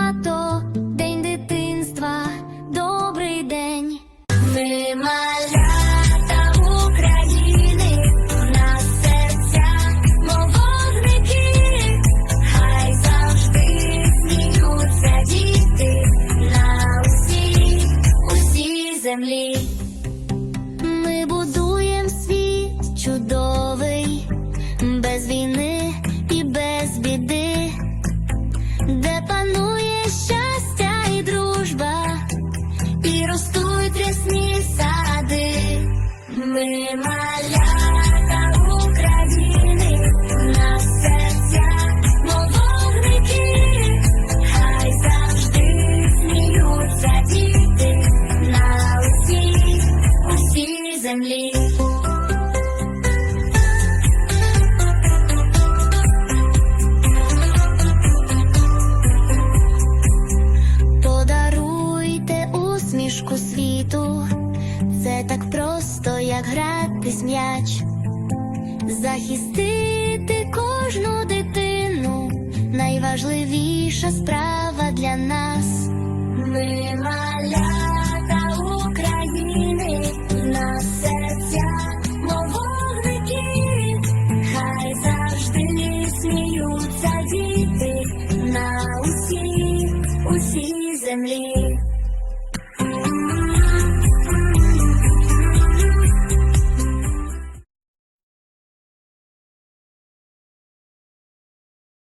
свято, день дитинства, добрий день. Ми малята України, в нас серця, мов вогники, хай завжди сміються діти на усій, усій землі. Ми будуємо Ми малята України, на серця, мов хай завжди сміються діти на усій, усій землі. Подаруйте усмішку світу, це так просто, як грати м'яч, захистити кожну дитину найважливіша справа для нас. Ми малята України, на серця мововників, хай завжди сміються діти на усій, усій землі.